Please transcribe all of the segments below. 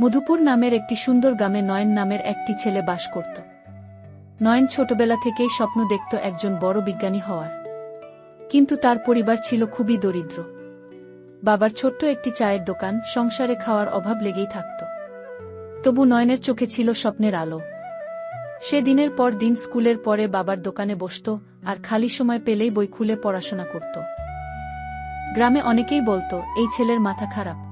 মধুপুর নামের একটি সুন্দর গ্রামে নয়ন নামের একটি ছেলে বাস করত। নয়ন ছোটবেলা থেকেই স্বপ্ন দেখত একজন বড় বিজ্ঞানী হওয়ার। কিন্তু তার পরিবার ছিল খুবই দরিদ্র। বাবার ছোট্ট একটি চায়ের দোকান, সংসারে খাওয়ার অভাব লেগেই থাকত। তবু নয়নের চোখে ছিল স্বপ্নের আলো। সে দিনের পর দিন স্কুলের পরে বাবার দোকানে বসত আর খালি সময় পেলেই বই খুলে পড়াশোনা করত। গ্রামে অনেকেই বলতো, এই ছেলের মাথা খারাপ।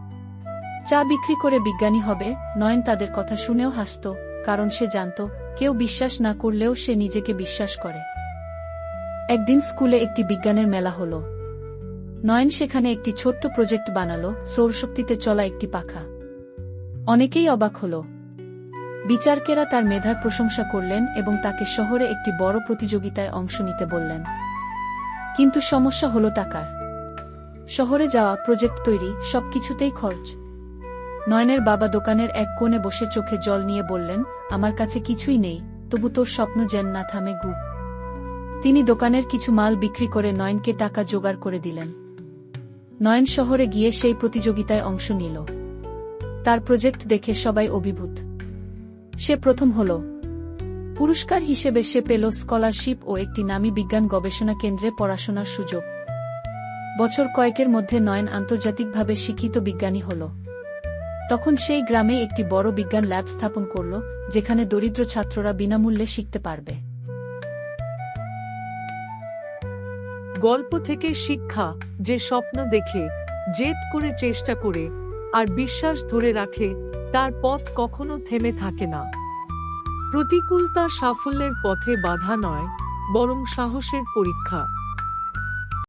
চা বিক্রি করে বিজ্ঞানী হবে, নয়ন তাদের কথা শুনেও হাসত, কারণ সে জানত, কেউ বিশ্বাস না করলেও সে নিজেকে বিশ্বাস করে। একদিন স্কুলে একটি বিজ্ঞানের মেলা হল। নয়ন সেখানে একটি ছোট্ট প্রজেক্ট বানালো, সৌরশক্তিতে চলা একটি পাখা। অনেকেই অবাক হল। বিচারকেরা তার মেধার প্রশংসা করলেন এবং তাকে শহরে একটি বড় প্রতিযোগিতায় অংশ নিতে বললেন। কিন্তু সমস্যা হল টাকার। শহরে যাওয়া, প্রজেক্ট তৈরি, সবকিছুতেই খরচ। নয়নের বাবা দোকানের এক কোণে বসে চোখে জল নিয়ে বললেন, আমার কাছে কিছুই নেই, তবু তোর স্বপ্ন যেন না থামে গু। তিনি দোকানের কিছু মাল বিক্রি করে নয়নকে টাকা জোগাড় করে দিলেন। নয়ন শহরে গিয়ে সেই প্রতিযোগিতায় অংশ নিল। তার প্রজেক্ট দেখে সবাই অভিভূত। সে প্রথম হল। পুরস্কার হিসেবে সে পেল স্কলারশিপ ও একটি নামী বিজ্ঞান গবেষণা কেন্দ্রে পড়াশোনার সুযোগ। বছর কয়েকের মধ্যে নয়ন আন্তর্জাতিকভাবে শিক্ষিত বিজ্ঞানী হল। তখন সেই গ্রামে একটি বড় বিজ্ঞান ল্যাব স্থাপন করল, যেখানে দরিদ্র ছাত্ররা বিনামূল্যে শিখতে পারবে। গল্প থেকে শিক্ষা, যে স্বপ্ন দেখে, জেদ করে চেষ্টা করে, আর বিশ্বাস ধরে রাখে, তার পথ কখনো থেমে থাকে না। প্রতিকূলতা সাফল্যের পথে বাধা নয়, বরং সাহসের পরীক্ষা।